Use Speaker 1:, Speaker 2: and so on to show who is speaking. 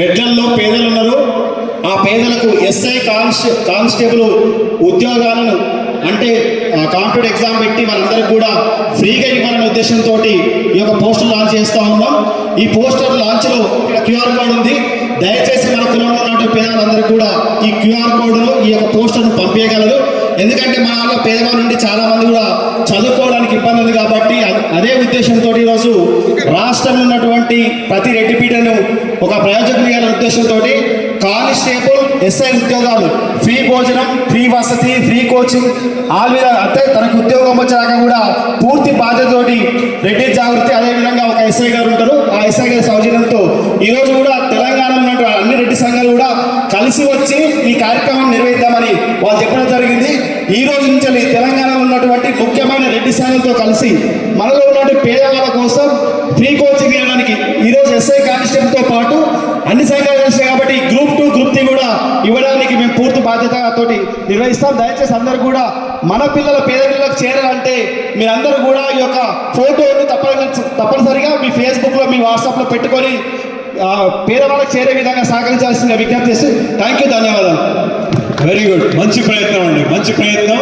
Speaker 1: రెడ్లల్లో పేదలు ఉన్నారు. ఆ పేదలకు ఎస్ఐ కానిస్టే కానిస్టేబుల్ ఉద్యోగాలను అంటే కాంపిటేటివ్ ఎగ్జామ్ పెట్టి మనందరికి కూడా ఫ్రీగా ఇవ్వాలనే ఉద్దేశంతో ఈ యొక్క పోస్టర్ లాంచ్ చేస్తూ ఉన్నాం. ఈ పోస్టర్ లాంచ్లో ఇక్కడ క్యూఆర్ కోడ్ ఉంది. దయచేసి మన కులంలో ఉన్నటువంటి పేదలందరూ కూడా ఈ క్యూఆర్ కోడ్ను ఈ యొక్క పోస్టర్ను పంపించగలరు ఎందుకంటే మన వాళ్ళ పేదవాళ్ళ నుండి చాలామంది కూడా చదువుకోవడానికి ఇబ్బంది ఉంది కాబట్టి అదే ఉద్దేశంతో ఉన్నటువంటి ప్రతి రెడ్డిపీటను ఒక ప్రయోజనం అనే ఉద్దేశంతో కానిస్టేబుల్ ఎస్ఐ ఉద్యోగాలు. ఫ్రీ భోజనం ఫ్రీ వసతి ఫ్రీ కోచింగ్. ఆల్ అంటే తనకు ఉద్యోగం వచ్చాక కూడా పూర్తి బాధ్యతతోటి రెడ్డి జాగృతి అదేవిధంగా ఒక ఎస్ఐ గారు ఉంటారు. ఆ ఎస్ఐ గారి సౌజన్యంతో ఈరోజు కూడా తెలంగాణలో ఉన్నటువంటి అన్ని రెడ్డి సంఘాలు కూడా కలిసి వచ్చి ఈ కార్యక్రమాన్ని నిర్వహిద్దామని వాళ్ళు చెప్పడం జరిగింది. ఈ రోజు నుంచి తెలంగాణలో ఉన్నటువంటి ముఖ్యమైన రెడ్డి సంఘాలతో కలిసి మనలో ఉన్నటువంటి పేదవాళ్ళ కోసం ఫ్రీ కోచింగ్ ఇవ్వడానికి ఈరోజు ఎస్ఐ కానిస్టేబుల్తో పాటు అన్ని సంఘాలు కలిసి కాబట్టి గ్రూప్ టూ గ్రూప్ త్రీ కూడా ఇవ్వడానికి మేము పూర్తి బాధ్యతతోటి నిర్వహిస్తాం. దయచేసి అందరూ కూడా మన పిల్లల పేద పిల్లలకు చేరాలంటే మీరందరూ కూడా ఈ యొక్క ఫోటోను తప్పని తప్పనిసరిగా మీ ఫేస్బుక్లో మీ వాట్సాప్లో పెట్టుకొని పేదవాళ్ళకు పేదవాళ్ళకి చేరే విధంగా సహకరించాల్సిన విజ్ఞప్తి చేసి థ్యాంక్ యూ ధన్యవాదాలు.
Speaker 2: వెరీ గుడ్ మంచి ప్రయత్నం అండి. మంచి ప్రయత్నం.